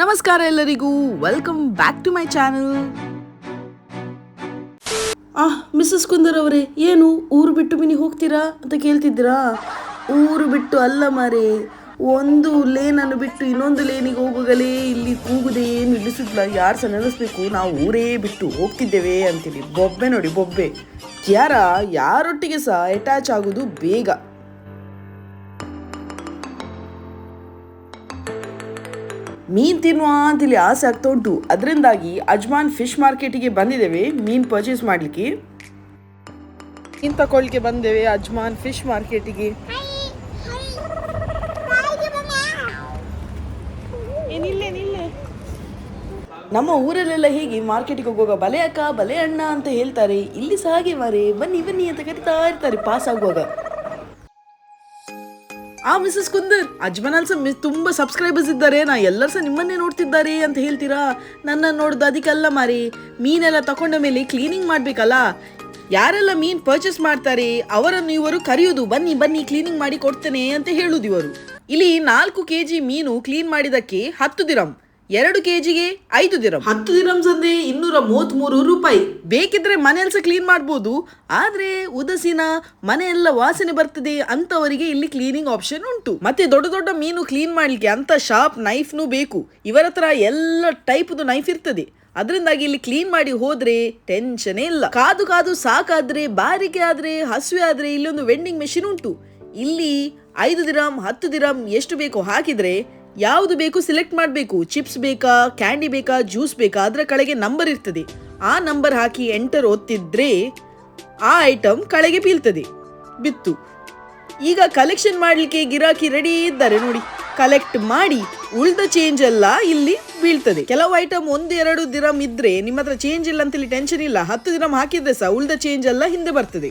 ನಮಸ್ಕಾರ ಎಲ್ಲರಿಗೂ. Welcome back to my channel ಆ ಮಿಸಸ್ ಕುಂದರ್ ಅವರೇ, ಏನು ಊರು ಬಿಟ್ಟು ಮಿನಿ ಹೋಗ್ತೀರಾ ಅಂತ ಕೇಳ್ತಿದ್ದೀರಾ? ಊರು ಬಿಟ್ಟು ಅಲ್ಲ ಮಾರೆ, ಒಂದು ಲೇನನ್ನು ಬಿಟ್ಟು ಇನ್ನೊಂದು ಲೇನಿಗೆ ಹೋಗುಗಲೇ ಇಲ್ಲಿ ಕೂಗುದೇ ನಿಲ್ಲಿಸಿದ್ಲ. ಯಾರು ಸಹ ನಾವು ಊರೇ ಬಿಟ್ಟು ಹೋಗ್ತಿದ್ದೇವೆ ಅಂತೇಳಿ ಬೊಬ್ಬೆ ನೋಡಿ, ಬೊಬ್ಬೆ. ಯಾರ? ಯಾರೊಟ್ಟಿಗೆ ಸಹ ಅಟ್ಯಾಚ್ ಆಗೋದು ಬೇಗ. ಮೀನ್ ತಿನ್ನುವ ಅಂತೇಳಿ ಆಸೆ ಆಗ್ತಾ ಉಂಟು. ಅದರಿಂದಾಗಿ ಅಜ್ಮಾನ್ ಫಿಶ್ ಮಾರ್ಕೆಟಿಗೆ ಬಂದಿದ್ದೇವೆ. ಮೀನು ಪರ್ಚೇಸ್ ಮಾಡಲಿಕ್ಕೆ. ಮೀನು ತಗೊಳ್ಳಿಕ್ಕೆ ಬಂದೇವೆ ಅಜ್ಮಾನ್ ಫಿಶ್ ಮಾರ್ಕೆಟಿಗೆ. ನಮ್ಮ ಊರಲ್ಲೆಲ್ಲ ಹೇಗೆ ಮಾರ್ಕೆಟಿಗೆ ಹೋಗುವಾಗ ಬಲೆ ಅಕ್ಕ, ಬಲೆ ಅಣ್ಣ ಅಂತ ಹೇಳ್ತಾರೆ. ಇಲ್ಲಿ ಸಹ ಹಾಗೆ ಮಾರೆ. ಬನ್ನಿ ಬನ್ನಿ ಅಂತ ಕರಿತಾ ಇರ್ತಾರೆ ಪಾಸ್ ಆಗುವಾಗ. ಆ ಮಿಸಸ್ ಕುಂದರ್ ಅಜ್ಮನಲ್ ಸಹ ತುಂಬ ಸಬ್ಸ್ಕ್ರೈಬರ್ಸ್ ಇದ್ದಾರೆ. ನಾ ಎಲ್ಲರೂ ಸಹ ನಿಮ್ಮನ್ನೇ ನೋಡ್ತಿದ್ದಾರೆ ಅಂತ ಹೇಳ್ತೀರಾ? ನನ್ನ ನೋಡ್ದು ಅದಕ್ಕೆಲ್ಲ ಮಾರಿ. ಮೀನೆಲ್ಲ ತಕೊಂಡ ಮೇಲೆ ಕ್ಲೀನಿಂಗ್ ಮಾಡಬೇಕಲ್ಲ? ಯಾರೆಲ್ಲ ಮೀನ್ ಪರ್ಚೇಸ್ ಮಾಡ್ತಾರೆ, ಅವರನ್ನು ಇವರು ಕರೆಯೋದು, ಬನ್ನಿ ಬನ್ನಿ ಕ್ಲೀನಿಂಗ್ ಮಾಡಿ ಕೊಡ್ತೇನೆ ಅಂತ ಹೇಳುದು ಇವರು. ಇಲ್ಲಿ ನಾಲ್ಕು ಕೆಜಿ ಮೀನು ಕ್ಲೀನ್ ಮಾಡಿದಕ್ಕೆ ಹತ್ತು ದಿರಂ. ಎರಡು ಕೆಜಿಗೆ ಐದು ದಿರಂ. ಹತ್ತು ದಿರಮ್ಸ್ ಅಂದ್ರೆ ಇನ್ನೂರ ಮೂವತ್ಮೂರು ರೂಪಾಯಿ. ಬೇಕಿದ್ರೆ ಮನೆಯಲ್ಲಿ ಸಹ ಕ್ಲೀನ್ ಮಾಡ್ಬೋದು. ಆದ್ರೆ ಉದಸಿನ ಮನೆಯೆಲ್ಲ ವಾಸನೆ ಬರ್ತದೆ ಅಂತವರಿಗೆ ಇಲ್ಲಿ ಕ್ಲೀನಿಂಗ್ ಆಪ್ಷನ್ ಉಂಟು. ಮತ್ತೆ ದೊಡ್ಡ ದೊಡ್ಡ ಮೀನು ಕ್ಲೀನ್ ಮಾಡ್ಲಿಕ್ಕೆ ಅಂತ ಶಾರ್ಪ್ ನೈಫ್ನು ಬೇಕು. ಇವರ ಹತ್ರ ಎಲ್ಲ ಟೈಪ್ದು ನೈಫ್ ಇರ್ತದೆ. ಅದರಿಂದಾಗಿ ಇಲ್ಲಿ ಕ್ಲೀನ್ ಮಾಡಿ ಹೋದ್ರೆ ಟೆನ್ಷನ್ ಇಲ್ಲ. ಕಾದು ಕಾದು ಸಾಕಾದ್ರೆ ಬಾರಿಕೆ ಆದ್ರೆ ಹಸುವೆ ಆದ್ರೆ ಇಲ್ಲೊಂದು ವೆಂಡಿಂಗ್ ಮೆಷಿನ್ ಉಂಟು. ಇಲ್ಲಿ ಐದು ದಿರಂ ಹತ್ತು ದಿರಂ ಎಷ್ಟು ಬೇಕೋ ಹಾಕಿದ್ರೆ ಯಾವುದು ಬೇಕು ಸಿಲೆಕ್ಟ್ ಮಾಡಬೇಕು? ಚಿಪ್ಸ್ ಬೇಕಾ ಕ್ಯಾಂಡಿ ಬೇಕಾ ಜ್ಯೂಸ್ ಬೇಕಾ? ಅದರ ಕಳೆಗೆ ನಂಬರ್ ಇರ್ತದೆ. ಆ ನಂಬರ್ ಹಾಕಿ ಎಂಟರ್ ಒತ್ತಿದ್ರೆ ಆ ಐಟಮ್ ಕಳೆಗೆ ಬೀಳ್ತದೆ. ಬಿತ್ತು. ಈಗ ಕಲೆಕ್ಷನ್ ಮಾಡಲಿಕ್ಕೆ ಗಿರಾಕಿ ರೆಡಿ ಇದ್ದಾರೆ ನೋಡಿ. ಕಲೆಕ್ಟ್ ಮಾಡಿ, ಉಳಿದ ಚೇಂಜ್ ಎಲ್ಲ ಇಲ್ಲಿ ಬೀಳ್ತದೆ. ಕೆಲವು ಐಟಮ್ ಒಂದು, ಎರಡು ದಿರಮ್ ಇದ್ರೆ ನಿಮ್ಮ ಹತ್ರ ಚೇಂಜ್ ಇಲ್ಲ ಅಂತೇಳಿ ಟೆನ್ಷನ್ ಇಲ್ಲ. ಹತ್ತು ದಿರಮ್ ಹಾಕಿದ್ರೆ ಸಹ ಉಳಿದ ಚೇಂಜ್ ಎಲ್ಲ ಹಿಂದೆ ಬರ್ತದೆ.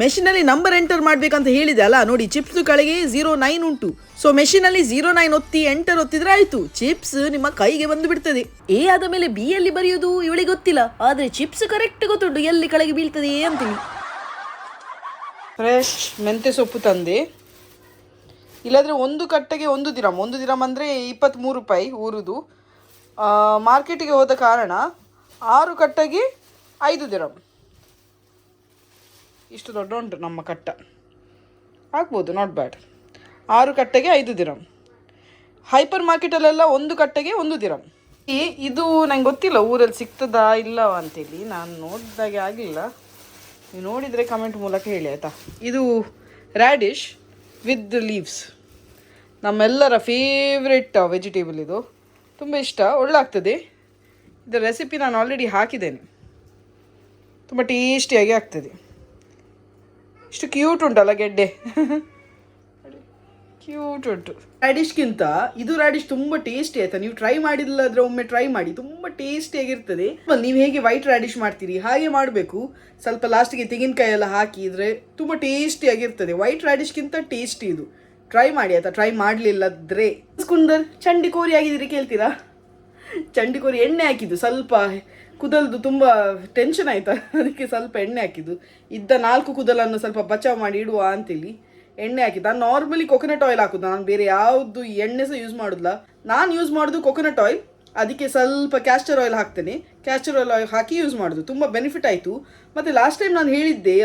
ಮೆಷಿನಲ್ಲಿ ನಂಬರ್ ಎಂಟರ್ ಮಾಡಬೇಕಂತ ಹೇಳಿದೆ ಅಲ್ಲ? ನೋಡಿ ಚಿಪ್ಸ್ ಕೆಳಗೆ ಝೀರೋ ನೈನ್ ಉಂಟು. ಸೊ ಮೆಷಿನಲ್ಲಿ ಝೀರೋ ನೈನ್ ಒತ್ತಿ ಎಂಟರ್ ಒತ್ತಿದ್ರೆ ಆಯ್ತು. ಚಿಪ್ಸ್ ನಿಮ್ಮ ಕೈಗೆ ಬಂದು ಬಿಡ್ತದೆ. ಎ ಆದ ಮೇಲೆ ಬಿ ಅಲ್ಲಿ ಬರೆಯೋದು ಇವಳಿಗೆ ಗೊತ್ತಿಲ್ಲ. ಆದ್ರೆ ಚಿಪ್ಸ್ ಕರೆಕ್ಟ್ ಗೊತ್ತುಂಟು. ಎಲ್ಲಿ ಕೆಳಗೆ ಬೀಳ್ತದೆ ಅಂತೇಳಿ ಫ್ರೆಶ್ ಮೆಂತ್ಯ ಸೊಪ್ಪು ತಂದೆ. ಇಲ್ಲಾಂದರೆ ಒಂದು ಕಟ್ಟೆಗೆ ಒಂದು ದಿರಾಮ್ ಒಂದು ದಿರಾಮ್ ಅಂದರೆ ಇಪ್ಪತ್ತ್ಮೂರು ರೂಪಾಯಿ ಊರುದು. ಮಾರ್ಕೆಟಿಗೆ ಹೋದ ಕಾರಣ ಆರು ಕಟ್ಟೆಗೆ ಐದು ದಿರಮ್ ಇಷ್ಟು ದೊಡ್ಡ ಉಂಟು ನಮ್ಮ ಕಟ್ಟ. ಆಗ್ಬೋದು ನಾಟ್ ಬ್ಯಾಡ್ ಆರು ಕಟ್ಟೆಗೆ ಐದು ದಿರಂ. ಹೈಪರ್ ಮಾರ್ಕೆಟಲ್ಲೆಲ್ಲ ಒಂದು ಕಟ್ಟೆಗೆ ಒಂದು ದಿರಮ್ ಈ, ಇದು ನಂಗೆ ಗೊತ್ತಿಲ್ಲ, ಊರಲ್ಲಿ ಸಿಗ್ತದಾ ಇಲ್ಲವಾ ಅಂತೇಳಿ. ನಾನು ನೋಡಿದಾಗೆ ಆಗಲಿಲ್ಲ ನೀವು ನೋಡಿದರೆ ಕಮೆಂಟ್ ಮೂಲಕ ಹೇಳಿ, ಆಯಿತಾ? ಇದು ರ್ಯಾಡಿಶ್ ವಿತ್ ಲೀವ್ಸ್ ನಮ್ಮೆಲ್ಲರ ಫೇವ್ರೆಟ್ ವೆಜಿಟೇಬಲ್ ಇದು. ತುಂಬ ಇಷ್ಟ ಒಳ್ಳೆ ಆಗ್ತದೆ ಇದರ ರೆಸಿಪಿ ನಾನು ಆಲ್ರೆಡಿ ಹಾಕಿದ್ದೇನೆ. ತುಂಬ ಟೇಸ್ಟಿಯಾಗಿ ಆಗ್ತದೆ. ಇಷ್ಟು ಕ್ಯೂಟ್ ಉಂಟಲ್ಲ ಗೆಡ್ಡೆ. ಕ್ಯೂಟ್ ಉಂಟು. ರ್ಯಾಡಿಶ್ಗಿಂತ ಇದು ರ್ಯಾಡಿಶ್ ತುಂಬ ಟೇಸ್ಟಿ ಆಯ್ತಾ? ನೀವು ಟ್ರೈ ಮಾಡಿಲ್ಲದ್ರೆ ಒಮ್ಮೆ ಟ್ರೈ ಮಾಡಿ, ತುಂಬ ಟೇಸ್ಟಿಯಾಗಿರ್ತದೆ ನೀವು ಹೇಗೆ ವೈಟ್ ರ್ಯಾಡಿಶ್ ಮಾಡ್ತೀರಿ, ಹಾಗೆ ಮಾಡಬೇಕು. ಸ್ವಲ್ಪ ಲಾಸ್ಟಿಗೆ ತೆಂಗಿನಕಾಯಿ ಎಲ್ಲ ಹಾಕಿದ್ರೆ ತುಂಬ ಟೇಸ್ಟಿಯಾಗಿರ್ತದೆ ವೈಟ್ ರ್ಯಾಡಿಶ್ಗಿಂತ ಟೇಸ್ಟಿ ಇದು. ಟ್ರೈ ಮಾಡಿ ಆಯ್ತಾ? ಟ್ರೈ ಮಾಡಲಿಲ್ಲದ್ರೆ. ಕುಂದರ್ ಚಂಡಿ ಕೋರಿ ಆಗಿದ್ದೀರಿ ಕೇಳ್ತೀರಾ? ಚಂಡಿಕೋರಿ ಎಣ್ಣೆ ಹಾಕಿದ್ದು ಸ್ವಲ್ಪ ಕುದಲ್ದು ತುಂಬ ಟೆನ್ಷನ್ ಆಯ್ತಾ. ಅದಕ್ಕೆ ಸ್ವಲ್ಪ ಎಣ್ಣೆ ಹಾಕಿದ್ದು. ಇದ್ದ ನಾಲ್ಕು ಕುದಲನ್ನು ಸ್ವಲ್ಪ ಬಚಾವ್ ಮಾಡಿ ಇಡುವ ಅಂತೇಳಿ ಎಣ್ಣೆ ಹಾಕಿದ್ದು. ನಾನು ನಾರ್ಮಲಿ ಕೊಕೊನಟ್ ಆಯಿಲ್ ಹಾಕುದು. ನಾನು ಬೇರೆ ಯಾವುದು ಎಣ್ಣೆ ಸಹ ಯೂಸ್ ಮಾಡೋದಿಲ್ಲ. ನಾನು ಯೂಸ್ ಮಾಡೋದು ಕೊಕೊನಟ್ ಆಯಿಲ್ ಅದಕ್ಕೆ ಸ್ವಲ್ಪ ಕ್ಯಾಸ್ಟರ್ ಆಯಿಲ್ ಹಾಕ್ತೇನೆ. ಕ್ಯಾಸ್ಟರ್ ಆಯಿಲ್ ಆಯಿಲ್ ಹಾಕಿ ಯೂಸ್ ಮಾಡೋದು. ತುಂಬ ಬೆನಿಫಿಟ್ ಆಯಿತು. ಮತ್ತು ಲಾಸ್ಟ್ ಟೈಮ್ ನಾನು ಹೇಳಿದ್ದೆ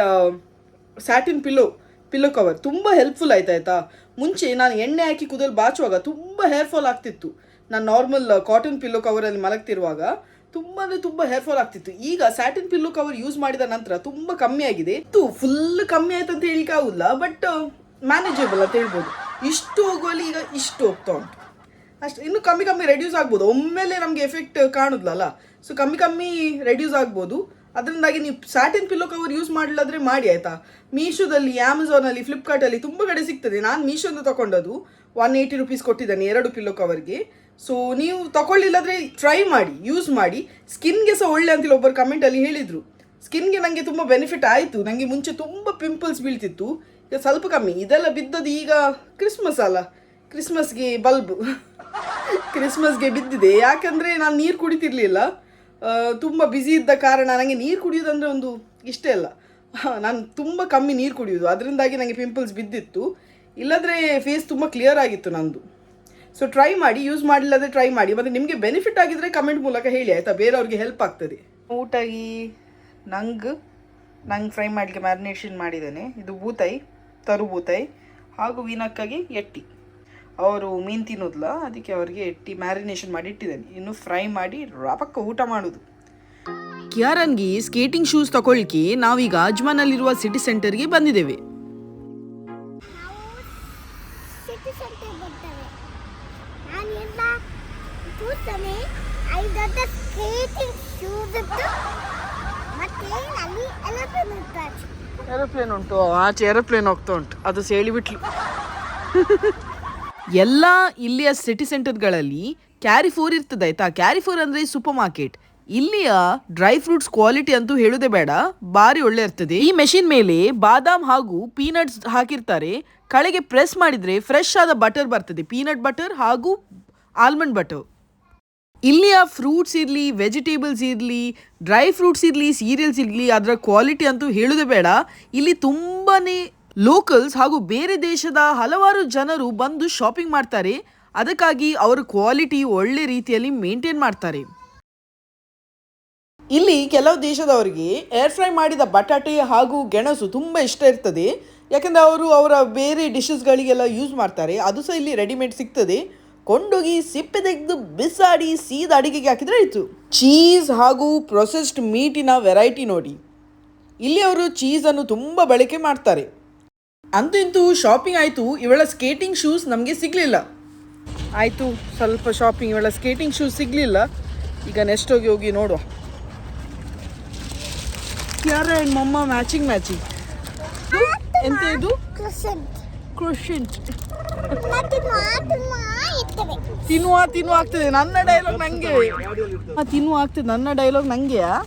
ಸ್ಯಾಟಿನ್ ಪಿಲ್ಲೋ ಪಿಲ್ಲೋ ಕವರ್ ತುಂಬ ಹೆಲ್ಪ್ಫುಲ್ ಆಯ್ತು ಆಯ್ತಾ? ಮುಂಚೆ ನಾನು ಎಣ್ಣೆ ಹಾಕಿ ಕುದಲ್ ಬಾಚುವಾಗ ತುಂಬ ಹೇರ್ ಫಾಲ್ ಆಗ್ತಿತ್ತು. ನಾನು ನಾರ್ಮಲ್ ಕಾಟನ್ ಪಿಲ್ಲೋ ಕವರಲ್ಲಿ ಮಲಗ್ತಿರುವಾಗ. ತುಂಬ ಅಂದರೆ ತುಂಬ ಹೇರ್ ಫಾಲ್ ಆಗ್ತಿತ್ತು. ಈಗ ಸ್ಯಾಟಿನ್ ಪಿಲ್ಲೋ ಕವರ್ ಯೂಸ್ ಮಾಡಿದ ನಂತರ ತುಂಬ ಕಮ್ಮಿ ಆಗಿದೆ. ಇತ್ತು ಫುಲ್ ಕಮ್ಮಿ ಆಯ್ತು ಅಂತ ಹೇಳಿಕ್ಕೆ ಆಗುದಿಲ್ಲ ಬಟ್ ಮ್ಯಾನೇಜಬಲ್ ಅಂತ ಹೇಳ್ಬೋದು. ಇಷ್ಟು ಹೋಗುವಲ್ಲಿ ಈಗ ಇಷ್ಟು ಹೋಗ್ತಾ ಉಂಟು. ಅಷ್ಟು, ಇನ್ನು ಕಮ್ಮಿ ಕಮ್ಮಿ ರೆಡ್ಯೂಸ್ ಆಗ್ಬೋದು. ಒಮ್ಮೆಲೆ ನಮಗೆ ಎಫೆಕ್ಟ್ ಕಾಣುದಿಲ್ಲ ಸೊ ಕಮ್ಮಿ ಕಮ್ಮಿ ರೆಡ್ಯೂಸ್ ಆಗ್ಬೋದು. ಅದರಿಂದಾಗಿ ನೀವು ಸ್ಯಾಟಿನ್ ಪಿಲ್ಲೋ ಕವರ್ ಯೂಸ್ ಮಾಡಲಾದ್ರೆ ಮಾಡಿ ಆಯ್ತಾ? ಮೀಶೋದಲ್ಲಿ ಅಮೆಝಾನಲ್ಲಿ ಫ್ಲಿಪ್ಕಾರ್ಟಲ್ಲಿ ತುಂಬ ಕಡೆ ಸಿಗ್ತದೆ. ನಾನು ಮೀಶೋದು ತಗೊಂಡದು ಒನ್ ಏಯ್ಟಿ ರುಪೀಸ್ ಕೊಟ್ಟಿದ್ದಾನೆ ಎರಡು ಪಿಲ್ಲೋ ಕವರ್ಗೆ ಸೊ ನೀವು ತಗೊಳ್ಳಿಲ್ಲದ್ರೆ ಟ್ರೈ ಮಾಡಿ ಯೂಸ್ ಮಾಡಿ. ಸ್ಕಿನ್ಗೆ ಸಹ ಒಳ್ಳೆ ಅಂತೇಳಿ ಒಬ್ಬರು ಕಮೆಂಟಲ್ಲಿ ಹೇಳಿದರು. ಸ್ಕಿನ್ಗೆ ನನಗೆ ತುಂಬ ಬೆನಿಫಿಟ್ ಆಯಿತು. ನನಗೆ ಮುಂಚೆ ತುಂಬ ಪಿಂಪಲ್ಸ್ ಬೀಳ್ತಿತ್ತು. ಈಗ ಸ್ವಲ್ಪ ಕಮ್ಮಿ. ಇದೆಲ್ಲ ಬಿದ್ದದ್ದು ಈಗ ಕ್ರಿಸ್ಮಸ್ ಅಲ್ಲ. ಕ್ರಿಸ್ಮಸ್ಗೆ ಬಲ್ಬ್ ಕ್ರಿಸ್ಮಸ್ಗೆ ಬಿದ್ದಿದೆ. ಯಾಕಂದರೆ ನಾನು ನೀರು ಕುಡಿತಿರ್ಲಿಲ್ಲ. ತುಂಬ ಬ್ಯುಸಿ ಇದ್ದ ಕಾರಣ ನನಗೆ ನೀರು ಕುಡಿಯೋದಂದರೆ ಒಂದು ಇಷ್ಟ ಇಲ್ಲ. ನಾನು ತುಂಬ ಕಮ್ಮಿ ನೀರು ಕುಡಿಯೋದು. ಅದರಿಂದಾಗಿ ನನಗೆ ಪಿಂಪಲ್ಸ್ ಬಿದ್ದಿತ್ತು. ಇಲ್ಲದ್ರೆ ಫೇಸ್ ತುಂಬ ಕ್ಲಿಯರ್ ಆಗಿತ್ತು ನಂದು. ಸೊ ಟ್ರೈ ಮಾಡಿ ಯೂಸ್ ಮಾಡಿಲ್ಲದ್ರೆ ಟ್ರೈ ಮಾಡಿ. ಮತ್ತು ನಿಮಗೆ ಬೆನಿಫಿಟ್ ಆಗಿದ್ರೆ ಕಮೆಂಟ್ ಮೂಲಕ ಹೇಳಿ ಆಯಿತಾ? ಬೇರೆಯವ್ರಿಗೆ ಹೆಲ್ಪ್ ಆಗ್ತದೆ. ಊಟಾಗಿ ನಂಗೆ ನಂಗೆ ಫ್ರೈ ಮಾಡಲಿಕ್ಕೆ ಮ್ಯಾರಿನೇಷನ್ ಮಾಡಿದ್ದೇನೆ. ಇದು ಬೂತಾಯಿ ತರು ಬೂತಾಯಿ ಹಾಗೂ ವೀನಕ್ಕಾಗಿ ಎಟ್ಟಿ. ಅವರು ಮೀನು ತಿನ್ನೋದಿಲ್ಲ ಅದಕ್ಕೆ ಅವರಿಗೆ ಎಟ್ಟಿ ಮ್ಯಾರಿನೇಷನ್ ಮಾಡಿ ಇಟ್ಟಿದ್ದೇನೆ. ಇನ್ನು ಫ್ರೈ ಮಾಡಿ ರಾಪಕ್ಕ ಊಟ ಮಾಡೋದು. ಕಿಯಾರನ್ಗೆ ಸ್ಕೇಟಿಂಗ್ ಶೂಸ್ ತಗೊಳ್ಳಿಕ್ಕೆ ನಾವೀಗ ಅಜ್ಮಾನಲ್ಲಿರುವ ಸಿಟಿ ಸೆಂಟರ್ಗೆ ಬಂದಿದ್ದೇವೆ. ಐದೊಡ್ಡ ಸ್ಕೇಟಿಂಗ್ ಶೂಸ್ ಇತ್ತು ಮತ್ತೆ ಅಲ್ಲಿ ಎಲೆಫೆಂಟ್ ಇರ್ತಾರೆ ಏರೋಪ್ಲೇನ್ ಉಂಟು. ಆಚೆ ಏರೋಪ್ಲೇನ್ ಹೋಗ್ತಾ ಉಂಟು. ಅದು ಸೇಳಿಬಿಟ್ಲು ಎಲ್ಲ ಇಲ್ಲಿಯ ಸಿಟಿ ಸೆಂಟರ್ಗಳಲ್ಲಿ ಕ್ಯಾರಿ ಫೋರ್ ಇರ್ತದೆ ಆಯ್ತಾ? ಕ್ಯಾರಿ ಫೋರ್ ಅಂದ್ರೆ ಸೂಪರ್ ಮಾರ್ಕೆಟ್ ಇಲ್ಲಿಯ ಡ್ರೈ ಫ್ರೂಟ್ಸ್ ಕ್ವಾಲಿಟಿ ಅಂತೂ ಹೇಳುದೇ ಬೇಡ. ಬಾರಿ ಒಳ್ಳೆ ಇರ್ತದೆ. ಈ ಮೆಷಿನ್ ಮೇಲೆ ಬಾದಾಮ್ ಹಾಗೂ ಪೀನಟ್ಸ್ ಹಾಕಿರ್ತಾರೆ. ಕಳೆಗೆ ಪ್ರೆಸ್ ಮಾಡಿದ್ರೆ ಫ್ರೆಶ್ ಆದ ಬಟರ್ ಬರ್ತದೆ. ಪೀನಟ್ ಬಟರ್ ಹಾಗೂ ಆಲ್ಮಂಡ್ ಬಟರ್ ಇಲ್ಲಿಯ ಫ್ರೂಟ್ಸ್ ಇರಲಿ ವೆಜಿಟೇಬಲ್ಸ್ ಇರಲಿ ಡ್ರೈ ಫ್ರೂಟ್ಸ್ ಇರಲಿ ಸೀರಿಯಲ್ಸ್ ಇರಲಿ, ಅದರ ಕ್ವಾಲಿಟಿ ಅಂತೂ ಹೇಳೋದೇ ಬೇಡ. ಇಲ್ಲಿ ತುಂಬಾ ಲೋಕಲ್ಸ್ ಹಾಗೂ ಬೇರೆ ದೇಶದ ಹಲವಾರು ಜನರು ಬಂದು ಶಾಪಿಂಗ್ ಮಾಡ್ತಾರೆ. ಅದಕ್ಕಾಗಿ ಅವರ ಕ್ವಾಲಿಟಿ ಒಳ್ಳೆ ರೀತಿಯಲ್ಲಿ ಮೇಂಟೈನ್ ಮಾಡ್ತಾರೆ. ಇಲ್ಲಿ ಕೆಲವು ದೇಶದವರಿಗೆ ಏರ್ ಫ್ರೈ ಮಾಡಿದ ಬಟಾಟೆ ಹಾಗೂ ಗೆಣಸು ತುಂಬ ಇಷ್ಟ ಇರ್ತದೆ. ಯಾಕೆಂದರೆ ಅವರು ಅವರ ಬೇರೆ ಡಿಶಸ್ಗಳಿಗೆಲ್ಲ ಯೂಸ್ ಮಾಡ್ತಾರೆ. ಅದು ಸಹ ಇಲ್ಲಿ ರೆಡಿಮೇಡ್ ಸಿಗ್ತದೆ. ಕೊಂಡೋಗಿ ಸಿಪ್ಪೆ ತೆಗೆದು ಬಿಸಾಡಿ ಸೀದ ಅಡಿಗೆಗೆ ಹಾಕಿದರೆ ಆಯಿತು. ಚೀಸ್ ಹಾಗೂ ಪ್ರೊಸೆಸ್ಡ್ ಮೀಟಿನ ವೆರೈಟಿ ನೋಡಿ. ಇಲ್ಲಿ ಅವರು ಚೀಸನ್ನು ತುಂಬ ಬಳಕೆ ಮಾಡ್ತಾರೆ. ಅಂತೂ ಇಂತೂ ಶಾಪಿಂಗ್ ಆಯಿತು ಇವಳ ಸ್ಕೇಟಿಂಗ್ ಶೂಸ್ ನಮಗೆ ಸಿಗಲಿಲ್ಲ. ಆಯಿತು ಸ್ವಲ್ಪ ಶಾಪಿಂಗ್ ಇವಳ ಸ್ಕೇಟಿಂಗ್ ಶೂಸ್ ಸಿಗಲಿಲ್ಲ. ಈಗ ನೆಕ್ಸ್ಟ್ ಹೋಗಿ ಹೋಗಿ ನೋಡುವ. ಯಾರ ಮಮ್ಮ ಮ್ಯಾಚಿಂಗ್ ಮ್ಯಾಚಿಂಗ್ ಎಂತ ಇದು? ಕ್ರೋಶೆಂಟ್ ತಿನ್ನುವ ತಿನ್ನುವ ಆಗ್ತದೆ. ನನ್ನ ಡೈಲಾಗ್ ನಂಗೆ. ಆ, ತಿನ್ನುವ ಆಗ್ತದೆ. ನನ್ನ ಡೈಲಾಗ್ ನಂಗೆಯಾ?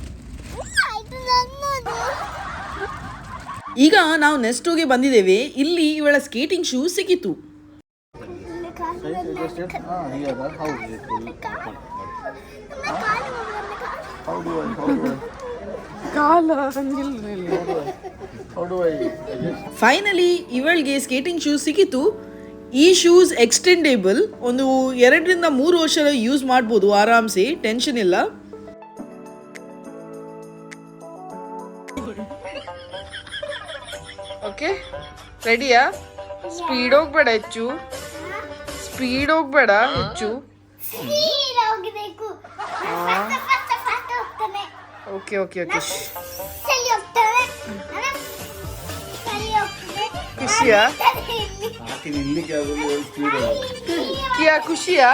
ನನ್ನದು ಈಗ ನಾವು ನೆಸ್ಟೋಗೆ ಬಂದಿದ್ದೇವೆ. ಇಲ್ಲಿ ಇವಳ ಸ್ಕೇಟಿಂಗ್ ಶೂ ಸಿಕ್ಕಿತು. ಫೈನಲಿ ಇವಳಿಗೆ ಸ್ಕೇಟಿಂಗ್ ಶೂ ಸಿಕ್ಕಿತು. ಈ ಶೂಸ್ ಎಕ್ಸ್ಟೆಂಡೇಬಲ್ ಒಂದು ಎರಡರಿಂದ ಮೂರು ವರ್ಷ ಯೂಸ್ ಮಾಡ್ಬೋದು. ಆರಾಮ್ಸಿ ಟೆನ್ಷನ್ ಇಲ್ಲ. ಓಕೆ ರೆಡಿಯಾ ಸ್ಪೀಡ್ ಹೋಗ್ಬೇಡ ಹೆಚ್ಚು. ಸ್ಪೀಡ್ ಹೋಗ್ಬೇಡ ಹೆಚ್ಚು. ಓಕೆ ಓಕೆ ಓಕೆ ಖುಷಿಯಾ? ಕಿಯಾ ಖುಷಿಯಾ?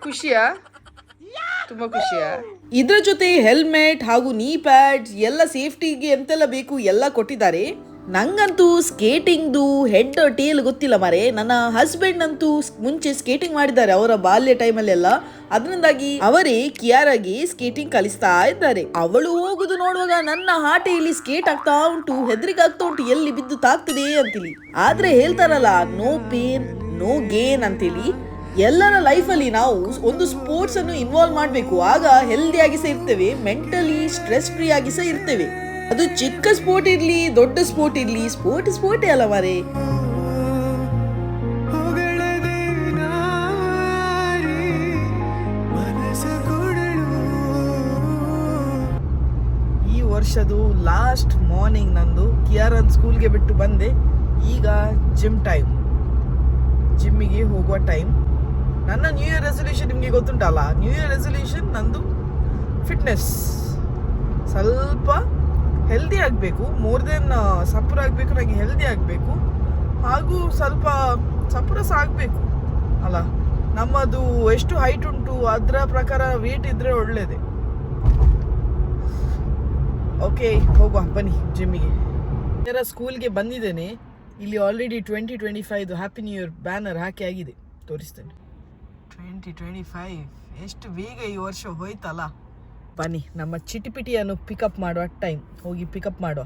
ಖುಷಿಯಾ? ತುಂಬಾ ಖುಷಿಯಾ? ಇದ್ರ ಜೊತೆ ಹೆಲ್ಮೆಟ್ ಹಾಗೂ ನೀ ಪ್ಯಾಡ್ ಎಲ್ಲ ಸೇಫ್ಟಿಗೆ ಎಂತೆಲ್ಲ ಬೇಕು ಎಲ್ಲ ಕೊಟ್ಟಿದ್ದಾರೆ. ನಂಗಂತೂ ಸ್ಕೇಟಿಂಗ್ದು ಹೆಡ್ ಟೇಲ್ ಗೊತ್ತಿಲ್ಲ ಮರೆ. ನನ್ನ ಹಸ್ಬೆಂಡ್ ಅಂತೂ ಮುಂಚೆ ಸ್ಕೇಟಿಂಗ್ ಮಾಡಿದ್ದಾರೆ ಅವರ ಬಾಲ್ಯ ಟೈಮಲ್ಲೆಲ್ಲ ಅದರಿಂದಾಗಿ ಅವರೇ ಆಗಿ ಸ್ಕೇಟಿಂಗ್ ಕಲಿಸ್ತಾ ಇದ್ದಾರೆ. ಅವಳು ಹೋಗುದು ನೋಡುವಾಗ ನನ್ನ ಹಾಟೆಯಲ್ಲಿ ಸ್ಕೇಟ್ ಆಗ್ತಾ ಉಂಟು, ಹೆದರಿಕೆ ಆಗ್ತಾ ಉಂಟು, ಎಲ್ಲಿ ಬಿದ್ದು ತಾಗ್ತದೆ ಅಂತೇಳಿ ಆದ್ರೆ ಹೇಳ್ತಾರಲ್ಲ ನೋ ಪೇನ್ ನೋ ಗೇನ್ ಅಂತೇಳಿ ಎಲ್ಲರ ಲೈಫಲ್ಲಿ ನಾವು ಒಂದು ಸ್ಪೋರ್ಟ್ಸ್ ಅನ್ನು ಇನ್ವಾಲ್ವ್ ಮಾಡಬೇಕು. ಆಗ ಹೆಲ್ದಿಯಾಗಿ ಸಹ ಇರ್ತೇವೆ ಮೆಂಟಲಿ ಸ್ಟ್ರೆಸ್ ಫ್ರೀ ಆಗಿ ಸಹ ಇರ್ತೇವೆ. ಅದು ಚಿಕ್ಕ ಸ್ಪೋರ್ಟ್ ಇರಲಿ, ದೊಡ್ಡ ಸ್ಪೋರ್ಟ್ ಇರಲಿ ಸ್ಪೋರ್ಟ್ ಸ್ಪೋರ್ಟೇ ಅಲ್ಲ ಮಾರೇ. ವರ್ಷದು ಲಾಸ್ಟ್ ಮಾರ್ನಿಂಗ್ ನಂದು ಕಿಯಾರನ್ ಸ್ಕೂಲ್ಗೆ ಬಿಟ್ಟು ಬಂದೆ. ಈಗ ಜಿಮ್ ಟೈಮ್ ಜಿಮ್ಮಿಗೆ ಹೋಗುವ ಟೈಮ್ ನನ್ನ ನ್ಯೂ ಇಯರ್ ರೆಸೊಲ್ಯೂಷನ್ ನಿಮಗೆ ಗೊತ್ತುಂಟಲ್ಲ? ನ್ಯೂ ಇಯರ್ ರೆಸೊಲ್ಯೂಷನ್ ನಂದು ಫಿಟ್ನೆಸ್ ಸ್ವಲ್ಪ ಹೆಲ್ದಿ ಆಗಬೇಕು ಮೋರ್ ದೆನ್ ಸಪುರ ಆಗಬೇಕು ನನಗೆ ಹೆಲ್ದಿ ಆಗಬೇಕು. ಹಾಗೂ ಸ್ವಲ್ಪ ಸಪುರ ಆಗಬೇಕು, ಅಲ್ಲ? ನಮ್ಮದು ಎಷ್ಟು ಹೈಟ್ ಉಂಟು, ಅದರ ಪ್ರಕಾರ ವೇಟ್ ಇದ್ದರೆ ಒಳ್ಳೆಯದೆ ಓಕೆ ಹೋಗುವ, ಬನ್ನಿ ಜಿಮ್ಮಿಗೆ ಇದರ ಸ್ಕೂಲ್ಗೆ ಬಂದಿದ್ದೇನೆ. ಇಲ್ಲಿ ಆಲ್ರೆಡಿ ಟ್ವೆಂಟಿ ಟ್ವೆಂಟಿ ಫೈವ್ದು ಹ್ಯಾಪಿ ನ್ಯೂ ಇಯರ್ ಬ್ಯಾನರ್ ಹಾಕಿ ಆಗಿದೆ. ತೋರಿಸ್ತೇನೆ. ಟ್ವೆಂಟಿ ಟ್ವೆಂಟಿ ಫೈವ್ ಎಷ್ಟು ಬೇಗ ಈ ವರ್ಷ ಹೋಯ್ತಲ್ಲ? ಬನ್ನಿ. ನಮ್ಮ ಚಿಟಿಪಿಟಿಯನ್ನು ಪಿಕಪ್ ಮಾಡುವ ಟೈಮ್ ಹೋಗಿ ಪಿಕಪ್ ಮಾಡುವ.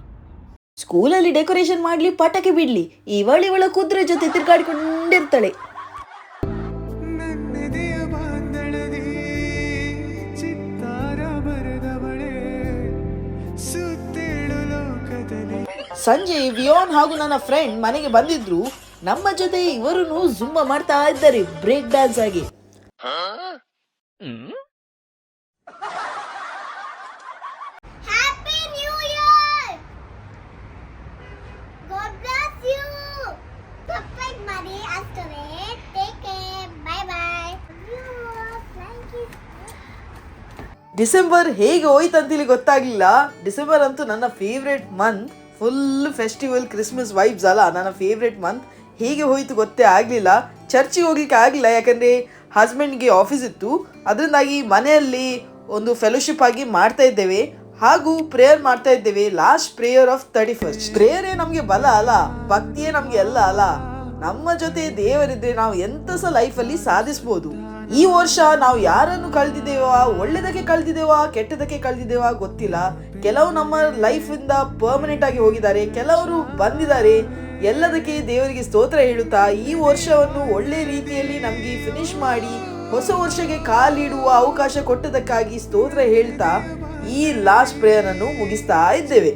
ಸ್ಕೂಲಲ್ಲಿ ಡೆಕೋರೇಷನ್ ಮಾಡಲಿ ಪಟಾಕಿ ಬಿಡ್ಲಿ. ಇವಳು ಇವಳ ಕುದುರೆ ಜೊತೆ ತಿರ್ಗಾಡಿಕೊಂಡಿರ್ತಾಳೆ. ಸಂಜೆ ವಿಯೋನ್ ಹಾಗೂ ನನ್ನ ಫ್ರೆಂಡ್ ಮನೆಗೆ ಬಂದಿದ್ರು. ನಮ್ಮ ಜೊತೆ ಇವರು ಜುಮ್ಮ ಮಾಡ್ತಾ ಇದ್ದಾರೆ ಬ್ರೇಕ್ ಡ್ಯಾನ್ಸ್ ಆಗಿ happy new year God bless you subscribe ಮಾಡಿ ಅಷ್ಟೇ take care bye bye thank you December ಹೇಗೆ ಹೋಯ್ತು ಗೊತ್ತಾಗಲಿಲ್ಲ ಗೊತ್ತಾಗ್ಲಿಲ್ಲ. ಡಿಸೆಂಬರ್ ಅಂತೂ ನನ್ನ favourite month full festival Christmas vibes ಅಲ್ಲ, ನನ್ನ ಫೇವ್ರೆಟ್ ಮಂತ್ ಹೇಗೆ ಹೋಯ್ತು ಗೊತ್ತೇ ಆಗಲಿಲ್ಲ. ಚರ್ಚಿಗೆ ಹೋಗ್ಲಿಕ್ಕೆ ಆಗಲಿಲ್ಲ, ಯಾಕಂದರೆ ಹಸ್ಬೆಂಡ್ಗೆ ಆಫೀಸ್ ಇತ್ತು. ಅದರಿಂದಾಗಿ ಮನೆಯಲ್ಲಿ ಒಂದು ಫೆಲೋಶಿಪ್ ಆಗಿ ಮಾಡ್ತಾ ಇದ್ದೇವೆ. ಹಾಗೂ ಪ್ರೇಯರ್ ಮಾಡ್ತಾ ಇದ್ದೇವೆ last prayer of thirty first ಪ್ರೇಯರೇ ನಮಗೆ ಬಲ ಅಲ್ಲ, ಭಕ್ತಿಯೇ ನಮಗೆ ಎಲ್ಲ ಅಲ್ಲ. ನಮ್ಮ ಜೊತೆ ದೇವರಿದ್ರೆ ನಾವು ಎಂತ ಸಹ ಲೈಫಲ್ಲಿ ಸಾಧಿಸ್ಬೋದು. ಈ ವರ್ಷ ನಾವು ಯಾರನ್ನು ಕಳೆದಿದ್ದೇವಾ, ಒಳ್ಳೆದಕ್ಕೆ ಕಳೆದಿದ್ದೇವಾ, ಕೆಟ್ಟದಕ್ಕೆ ಕಳೆದಿದ್ದೇವಾ ಗೊತ್ತಿಲ್ಲ. ಕೆಲವು ನಮ್ಮ ಲೈಫ್ ಇಂದ ಪರ್ಮನೆಂಟ್ ಆಗಿ ಹೋಗಿದ್ದಾರೆ, ಕೆಲವರು ಬಂದಿದ್ದಾರೆ. ಎಲ್ಲದಕ್ಕೆ ದೇವರಿಗೆ ಸ್ತೋತ್ರ ಹೇಳುತ್ತಾ, ಈ ವರ್ಷವನ್ನು ಒಳ್ಳೆ ರೀತಿಯಲ್ಲಿ ನಮಗೆ ಫಿನಿಶ್ ಮಾಡಿ, ಹೊಸ ವರ್ಷಕ್ಕೆ ಕಾಲಿಡುವ ಅವಕಾಶ ಕೊಟ್ಟದಕ್ಕಾಗಿ ಸ್ತೋತ್ರ ಹೇಳ್ತಾ, ಈ ಲಾಸ್ಟ್ ಪ್ರೇಯರ್ ಅನ್ನು ಮುಗಿಸ್ತಾ ಇದ್ದೇವೆ.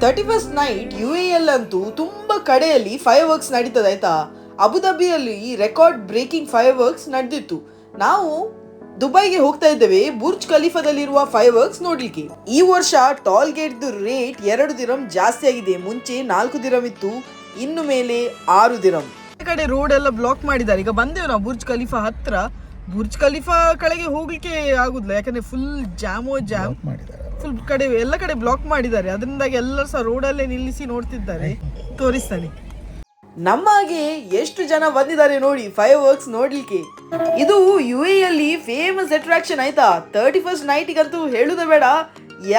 ತರ್ಟಿ ಫಸ್ಟ್ ನೈಟ್ ಯು ಎಲ್ ಅಂತೂ ತುಂಬಾ ಕಡೆಯಲ್ಲಿ ಫೈರ್ ವರ್ಕ್ಸ್ ನಡೀತದೆ ಆಯ್ತಾ? ಅಬುದಾಬಿಯಲ್ಲಿ ರೆಕಾರ್ಡ್ ಬ್ರೇಕಿಂಗ್ ಫೈರ್ ವರ್ಕ್ಸ್ ನಡೆದಿತ್ತು. ನಾವು ದುಬೈಗೆ ಹೋಗ್ತಾ ಇದ್ದೇವೆ. ಬುರ್ಜ್ ಖಲೀಫಾದಲ್ಲಿರುವ ಫೈರ್ ವರ್ಕ್ಸ್ ನೋಡ್ಲಿಕ್ಕೆ. ಈ ವರ್ಷ ಟಾಲ್ ಗೇಟ್ ರೇಟ್ ಎರಡು ದಿರಂ ಜಾಸ್ತಿ ಆಗಿದೆ. ಮುಂಚೆ ನಾಲ್ಕು ದಿರಂ ಇತ್ತು ಇನ್ನು ಮೇಲೆ ಆರು ದಿರಂ. ಕಡೆ ರೋಡ್ ಎಲ್ಲ ಬ್ಲಾಕ್ ಮಾಡಿದ್ದಾರೆ. ಈಗ ಬಂದೆವು ನಾವು ಬುರ್ಜ್ ಖಲೀಫಾ ಹತ್ರ. ಬುರ್ಜ್ ಖಲೀಫಾ ಕಡೆಗೆ ಹೋಗ್ಲಿಕ್ಕೆ ಆಗುದಿಲ್ಲ. ಯಾಕಂದ್ರೆ ಫುಲ್ ಜಾಮೋ ಜಾಮ್ ಫುಲ್ ಕಡೆ ಎಲ್ಲ ಕಡೆ ಬ್ಲಾಕ್ ಮಾಡಿದ್ದಾರೆ. ಅದರಿಂದಾಗಿ ಎಲ್ಲರೂ ಸಹ ರೋಡಲ್ಲೇ ನಿಲ್ಲಿಸಿ ನೋಡ್ತಿದ್ದಾರೆ. ತೋರಿಸ್ತಾನೆ. ನಮಗೆ ಎಷ್ಟು ಜನ ಬಂದಿದ್ದಾರೆ ನೋಡಿ ಫೈವ್ ವರ್ಕ್ಸ್ ನೋಡ್ಲಿಕ್ಕೆ. ಇದು ಯು ಎಲ್ಲಿ ಫೇಮಸ್ ಅಟ್ರಾಕ್ಷನ್ ಆಯ್ತಾ? ತರ್ಟಿ ಫಸ್ಟ್ ನೈಟಿಗಂತೂ ಹೇಳುದ ಬೇಡ.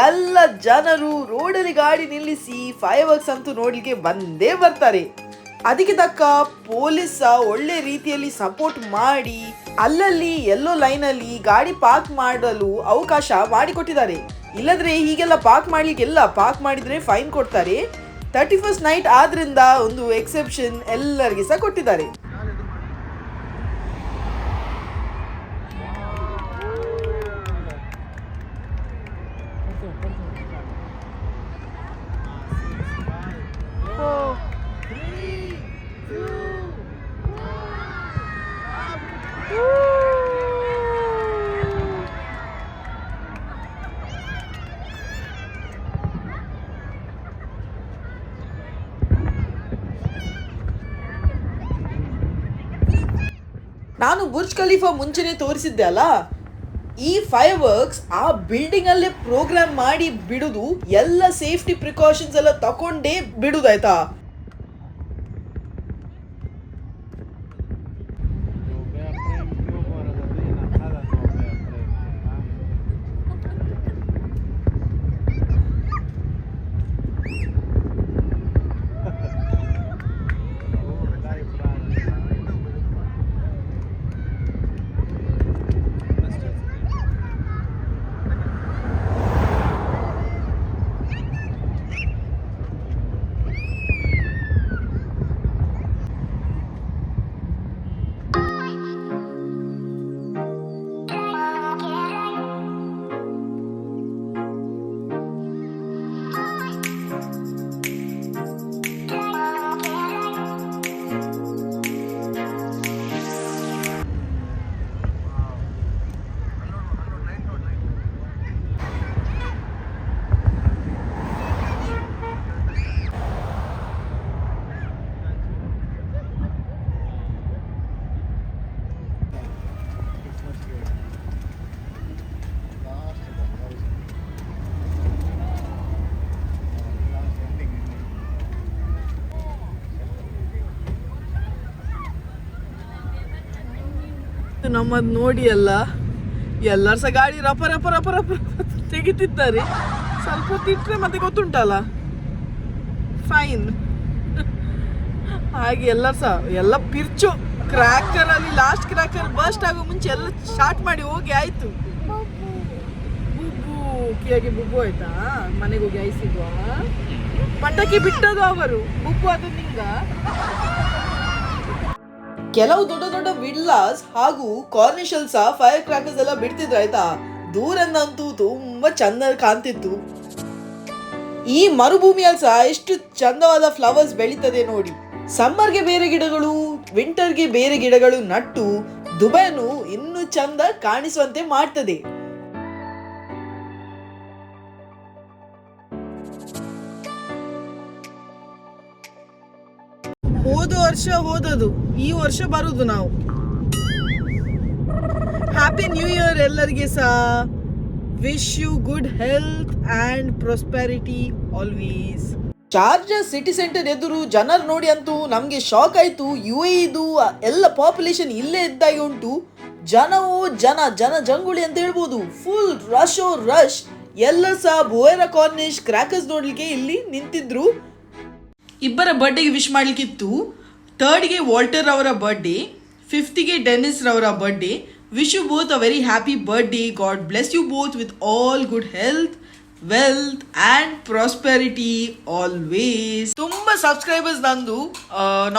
ಎಲ್ಲ ಜನರು ರೋಡಲ್ಲಿ ಗಾಡಿ ನಿಲ್ಲಿಸಿ ಫೈವ್ ವರ್ಕ್ಸ್ ಅಂತೂ ನೋಡ್ಲಿಕ್ಕೆ ಬಂದೇ ಬರ್ತಾರೆ. ಅದಕ್ಕೆ ತಕ್ಕ ಪೊಲೀಸ್ ಒಳ್ಳೆ ರೀತಿಯಲ್ಲಿ ಸಪೋರ್ಟ್ ಮಾಡಿ, ಅಲ್ಲಲ್ಲಿ ಎಲ್ಲೋ ಲೈನಲ್ಲಿ ಗಾಡಿ ಪಾರ್ಕ್ ಮಾಡಲು ಅವಕಾಶ ಮಾಡಿಕೊಟ್ಟಿದ್ದಾರೆ. ಇಲ್ಲದ್ರೆ ಹೀಗೆಲ್ಲ ಪಾರ್ಕ್ ಮಾಡ್ಲಿಕ್ಕೆಲ್ಲ ಪಾರ್ಕ್ ಮಾಡಿದ್ರೆ ಫೈನ್ ಕೊಡ್ತಾರೆ. ತರ್ಟಿ ಫಸ್ಟ್ ನೈಟ್ ಆದ್ರಿಂದ ಒಂದು ಎಕ್ಸೆಪ್ಷನ್ ಎಲ್ಲರಿಗೆ ಸಹ ಕೊಟ್ಟಿದ್ದಾರೆ. ನಾನು ಬುರ್ಜ್ ಖಲೀಫಾ ಮುಂಚೆನೆ ತೋರಿಸಿದ್ದೆ ಅಲ್ಲ? ಈ ಫೈರ್ ವರ್ಕ್ಸ್ ಆ ಬಿಲ್ಡಿಂಗ್ ಅಲ್ಲೇ ಪ್ರೋಗ್ರಾಮ್ ಮಾಡಿ ಬಿಡುದು ಎಲ್ಲ ಸೇಫ್ಟಿ ಪ್ರಿಕಾಷನ್ಸ್ ಎಲ್ಲ ತಕೊಂಡೇ ಬಿಡುದಾಯ್ತಾ? ನಮ್ಮದ್ ನೋಡಿ ಎಲ್ಲ, ಎಲ್ಲರೂ ಸಹ ಗಾಡಿ ರಪ ರಪ ರಪ ರಪ ತೆಗಿತಿದ್ದಾರೆ. ಸ್ವಲ್ಪ ತಿಟ್ಟರೆ ಮತ್ತೆ ಗೊತ್ತುಂಟಲ್ಲ? ಫೈನ್ ಹಾಗೆ ಎಲ್ಲ ಸಹ, ಎಲ್ಲ ಪಿರ್ಚು. ಕ್ರ್ಯಾಕರ್ ಅಲ್ಲಿ ಲಾಸ್ಟ್ ಕ್ರ್ಯಾಕರ್ ಬಸ್ಟ್ ಆಗೋ ಮುಂಚೆ ಎಲ್ಲ ಸ್ಟಾರ್ಟ್ ಮಾಡಿ ಹೋಗಿ ಆಯ್ತು. ಬುಬ್ಬು ಕಿಯಾಗಿ ಬುಬ್ಬು ಆಯ್ತಾ? ಮನೆಗೆ ಹೋಗಿ ಐಸಿಗುವ ಪಟಾಕಿ ಬಿಟ್ಟದು ಅವರು? ಬುಬ್ಬು ಅದು ನಿಂಗ ಕೆಲವು ದೊಡ್ಡ ದೊಡ್ಡ ವಿಡ್ಲಾಸ್ ಹಾಗೂ ಕಾರ್ನಿಷಲ್ ಸಹ ಫೈರ್ ಕ್ರಾಕರ್ಸ್ ಎಲ್ಲ ಬಿಡ್ತಿದ್ರು, ಆಯ್ತಾ? ದೂರನ್ನಂತೂ ತುಂಬಾ ಚಂದ ಕಾಣ್ತಿತ್ತು. ಈ ಮರುಭೂಮಿಯಲ್ಲಿ ಸಹ ಎಷ್ಟು ಚಂದವಾದ ಫ್ಲವರ್ಸ್ ಬೆಳೀತದೆ ನೋಡಿ. ಸಮ್ಮರ್ಗೆ ಬೇರೆ ಗಿಡಗಳು ವಿಂಟರ್ಗೆ ಬೇರೆ ಗಿಡಗಳು ನಟ್ಟು ದುಬೈನು ಇನ್ನೂ ಚಂದ ಕಾಣಿಸುವಂತೆ ಮಾಡ್ತದೆ. ಹೋದ ವರ್ಷ ಹೋದದು, ಈ ವರ್ಷ ಬರುದು ನಾವು. ಹ್ಯಾಪಿ ನ್ಯೂ ಇಯರ್ ಎಲ್ಲರಿಗೆ ಸಹ wish you good health and prosperity always Sharjah city centre ಎದುರು ಜನರು ನೋಡಿ ಅಂತೂ ನಮಗೆ ಶಾಕ್ ಆಯಿತು. ಯು ಎ ಇದು ಎಲ್ಲ ಪಾಪ್ಯುಲೇಷನ್ ಇಲ್ಲೇ ಇದ್ದಾಗೆ ಉಂಟು. ಜನವು ಜನ ಜನ ಜಂಗುಳಿ ಅಂತ ಹೇಳ್ಬೋದು. ಫುಲ್ ರಶ್ ಓ ರಶ್ ಎಲ್ಲ ಸಹ ಬೋಯರ ಕಾರ್ನಿಶ್ ಕ್ರ್ಯಾಕರ್ಸ್ ನೋಡ್ಲಿಕ್ಕೆ ಇಲ್ಲಿ ನಿಂತಿದ್ರು. ಇಬ್ಬರ ಬರ್ಡೇಗೆ ವಿಶ್ ಮಾಡಲಿಕ್ಕಿತ್ತು. ಥರ್ಡ್ಗೆ ವಾಲ್ಟರ್ ಅವರ ಬರ್ಡೇ ಫಿಫ್ತ್ಗೆ ಡೆನಿಸ್ ರವರ birthday wish you both a very happy birthday God bless you both with all good health wealth and prosperity always ತುಂಬ ಸಬ್ಸ್ಕ್ರೈಬರ್ಸ್ ನಂದು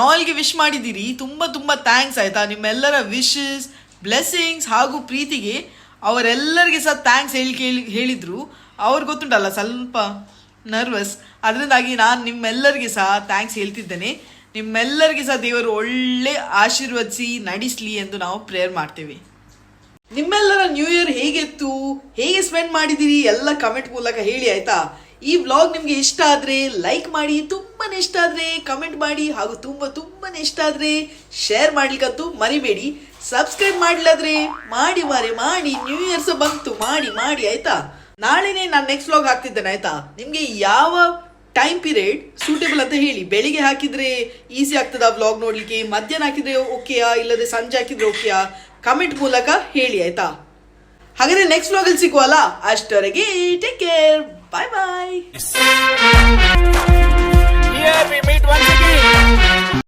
ನಾಲ್ಗೆ ವಿಶ್ ಮಾಡಿದ್ದೀರಿ. ತುಂಬ ತುಂಬ ಥ್ಯಾಂಕ್ಸ್ ಆಯಿತಾ? ನಿಮ್ಮೆಲ್ಲರ ವಿಶಸ್ ಬ್ಲೆಸ್ಸಿಂಗ್ಸ್ ಹಾಗೂ ಪ್ರೀತಿಗೆ ಅವರೆಲ್ಲರಿಗೆ ಸಹ ಥ್ಯಾಂಕ್ಸ್ ಹೇಳಿ ಕೇಳಿ, ಹೇಳಿದರು. ಅವ್ರಿಗೆ ಗೊತ್ತುಂಟಲ್ಲ, ಸ್ವಲ್ಪ ನರ್ವಸ್ ಅದರಿಂದಾಗಿ ನಾನು ನಿಮ್ಮೆಲ್ಲರಿಗೆ ಸಹ ಥ್ಯಾಂಕ್ಸ್ ಹೇಳ್ತಿದ್ದೇನೆ. ನಿಮ್ಮೆಲ್ಲರಿಗೆ ಸಹ ದೇವರು ಒಳ್ಳೆ ಆಶೀರ್ವದಿಸಿ ನಡೆಸಲಿ ಎಂದು ನಾವು ಪ್ರೇಯರ್ ಮಾಡ್ತೇವೆ. ನಿಮ್ಮೆಲ್ಲರ ನ್ಯೂ ಇಯರ್ ಹೇಗಿತ್ತು? ಹೇಗೆ ಸ್ಪೆಂಡ್ ಮಾಡಿದ್ದೀರಿ ಎಲ್ಲ ಕಮೆಂಟ್ ಮೂಲಕ ಹೇಳಿ, ಆಯ್ತಾ? ಈ ವ್ಲಾಗ್ ನಿಮಗೆ ಇಷ್ಟ ಆದ್ರೆ ಲೈಕ್ ಮಾಡಿ ತುಂಬಾ ಇಷ್ಟ ಆದ್ರೆ ಕಮೆಂಟ್ ಮಾಡಿ ಹಾಗೂ ತುಂಬಾ ತುಂಬಾನೇ ಇಷ್ಟ ಆದ್ರೆ ಶೇರ್ ಮಾಡ್ಲಿಕ್ಕಂತೂ ಮರಿಬೇಡಿ. ಸಬ್ಸ್ಕ್ರೈಬ್ ಮಾಡಿಲ್ಲಾದ್ರೆ ಮಾಡಿ ಮಾರೆ, ಮಾಡಿ ನ್ಯೂ ಇಯರ್ ಸಹ ಬಂತು, ಮಾಡಿ ಮಾಡಿ, ಆಯ್ತಾ? ನಾಳೆನೇ ನಾನು ನೆಕ್ಸ್ಟ್ ವ್ಲಾಗ್ ಹಾಕ್ತಿದ್ದೇನೆ, ಆಯ್ತಾ? ನಿಮಗೆ ಯಾವ ಟೈಮ್ ಪೀರಿಯಡ್ ಸೂಟೇಬಲ್ ಅಂತ ಹೇಳಿ. ಬೆಳಿಗ್ಗೆ ಹಾಕಿದ್ರೆ ಈಸಿ ಆಗ್ತದ ವ್ಲಾಗ್ ನೋಡ್ಲಿಕ್ಕೆ? ಮಧ್ಯಾಹ್ನ ಹಾಕಿದ್ರೆ ಓಕೆಯಾ ಇಲ್ಲದೆ ಸಂಜೆ ಹಾಕಿದ್ರೆ ಓಕೆಯಾ ಕಮೆಂಟ್ ಮೂಲಕ ಹೇಳಿ, ಆಯ್ತಾ? ಹಾಗಾದ್ರೆ ನೆಕ್ಸ್ಟ್ ವ್ಲಾಗಲ್ಲಿ ಸಿಗುವಲ್ಲ? ಅಷ್ಟವರೆಗೆ ಟೇಕ್ ಕೇರ್ ಬಾಯ್ ಬಾಯ್